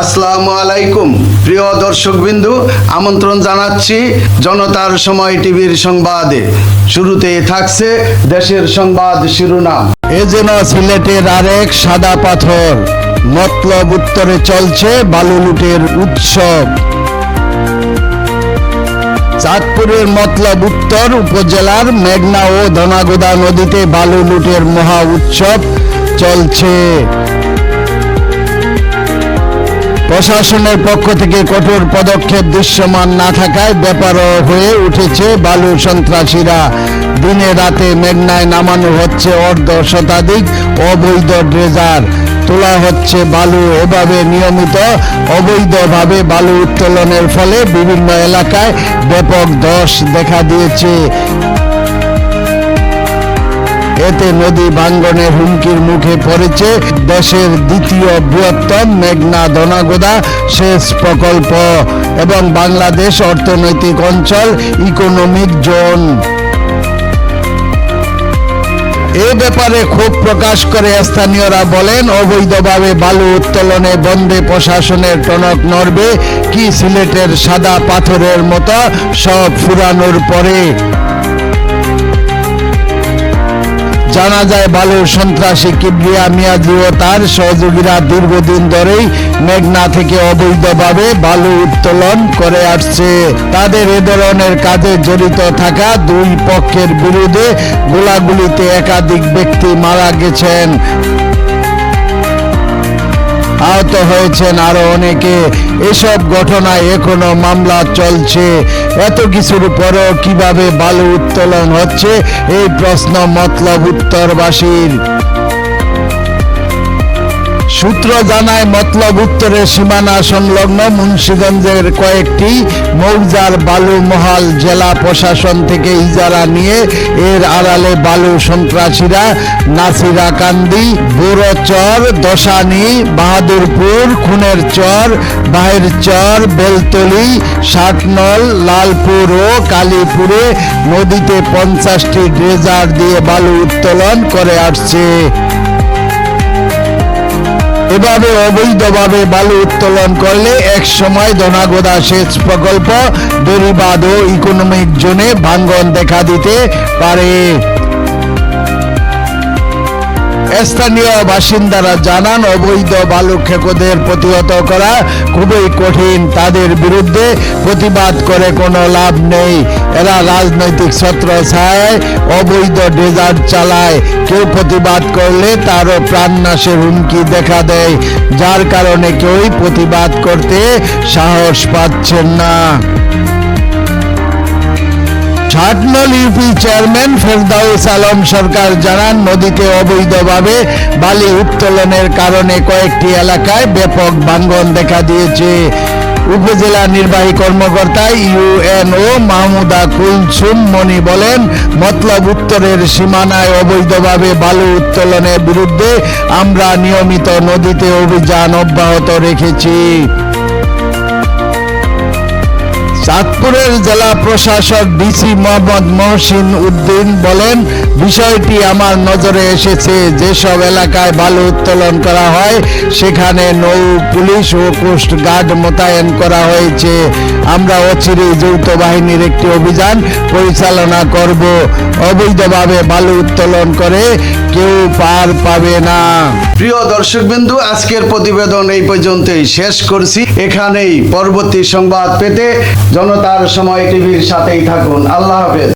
আসসালামু আলাইকুম। প্রিয় দর্শকবিন্দু, আমন্ত্রণ জানাচ্ছি জনতার সময় টিভির সংবাদে। শুরুতে থাকছে দেশের সংবাদ শিরোনাম। এ যেন সিলেটের আরেক সাদা পাথর। মতলব উত্তরে চলছে বালু লুটের উৎসব। চাঁদপুরের মতলব উত্তর উপজেলার মেঘনা ও ধনাগোদা নদীতে বালু লুটের মহা উৎসব চলছে। প্রশাসনের পক্ষ থেকে কঠোর পদক্ষেপ দৃশ্যমান না থাকায় ব্যাপারও হয়ে উঠেছে বালু সন্ত্রাসীরা। দিনে রাতে মেঘনায় নামানো হচ্ছে অর্ধ শতাধিক অবৈধ ড্রেজার। তোলা হচ্ছে বালু এভাবে নিয়মিত, অবৈধভাবে বালু উত্তোলনের ফলে বিভিন্ন এলাকায় ব্যাপক ধস দেখা দিয়েছে। এতে নদী ভাঙ্গনের হুমকির মুখে পড়েছে দেশের দ্বিতীয় বৃহত্তম মেঘনা ধনাগোদা সেচ প্রকল্প এবং বাংলাদেশ অর্থনৈতিক অঞ্চল ইকোনমিক জোন। এ ব্যাপারে ক্ষোভ প্রকাশ করে স্থানীয়রা বলেন, অবৈধভাবে বালু উত্তোলনে বন্ধে প্রশাসনের টনক নড়বে কি সিলেটের সাদা পাথরের মতো সব ফুরানোর পরে। জানা যায় বালুর সন্ত্রাসী কিবরিয়া মিয়াজি ও তার সহযোগীরা দীর্ঘদিন ধরেই মেঘনা থেকে অবৈধভাবে বালু উত্তোলন করে আসছে। তাদের এ ধরনের কাজে জড়িত থাকা দুই পক্ষের বিরুদ্ধে গোলাগুলিতে একাধিক ব্যক্তি মারা গেছেন। আহত হয়েছেন আরও অনেকে। এসব ঘটনায় এখনও মামলা চলছে। এত কিছুর পরও কীভাবে বালু উত্তোলন হচ্ছে, এই প্রশ্ন মতলব উত্তরবাসীর। সূত্র জানায়, মতলব উত্তরের সীমানা সংলগ্ন মুন্সিগঞ্জের কয়েকটি মৌজার বালু মহাল জেলা প্রশাসন থেকে ইজারা নিয়ে এর আড়ালে বালু সন্ত্রাসীরা নাসিরা কান্দি বুড়োচর দশানি, বাহাদুরপুর, খুনের চর, বাহির চর, বেলতলি ষাটনল লালপুর ও কালীপুরে নদীতে পঞ্চাশটি ড্রেজার দিয়ে বালু উত্তোলন করে আসছে। এভাবে অবৈধভাবে বালু উত্তোলন করলে এক সময় দনাগোদা সেচ প্রকল্প দুর্বাদ ও ইকোনমিক জোনে ভাঙ্গন দেখা দিতে পারে। স্থানীয় বাসিন্দারা জানান, অবৈধ বালু খেকোদের প্রতিহত করা খুবই কঠিন। তাদের বিরুদ্ধে প্রতিবাদ করে কোনো লাভ নেই। এরা রাজনৈতিক ছত্র ছায় অবৈধ ডেজার্ট চালায়। কেউ প্রতিবাদ করলে তারও প্রাণনাশের হুমকি দেখা দেয়। যার কারণে কেউই প্রতিবাদ করতে সাহস পাচ্ছেন না। ষাটনল ইউপি চেয়ারম্যান ফেরদাউস আলম সরকার জানান নদীতে অবৈধভাবে বালি উত্তোলনের কারণে কয়েকটি এলাকায় ব্যাপক ভাঙ্গন দেখা দিয়েছে। উপজেলা নির্বাহী কর্মকর্তা ইউএনও মাহমুদা কুলসুম মনি বলেন, মতলব উত্তরের সীমানায় অবৈধভাবে বালু উত্তোলনের বিরুদ্ধে আমরা নিয়মিত নদীতে অভিযান অব্যাহত রেখেছি। চাঁদপুরের জেলা প্রশাসক ডিসি মোহাম্মদ মহসিন উদ্দিন বলেন, বিষয়টি আমার নজরে এসেছে, যেসব এলাকায় বালু উত্তোলন করা হয়, সেখানে নৌ, পুলিশ ও কোস্ট গার্ড মোতায়েন করা হয়েছে। আমরা অচিরেই যৌথ বাহিনীর একটি অভিযান পরিচালনা করব। অবৈধভাবে বালু উত্তোলন করে কেউ পার পাবে না। প্রিয় দর্শকবিন্দু, আজকের প্রতিবেদন এই পর্যন্তই। শেষ করছি। এখানেই পরবর্তী সংবাদ পেতে জনতার সময় টিভির সাথেই থাকুন। আল্লাহ হাফেজ।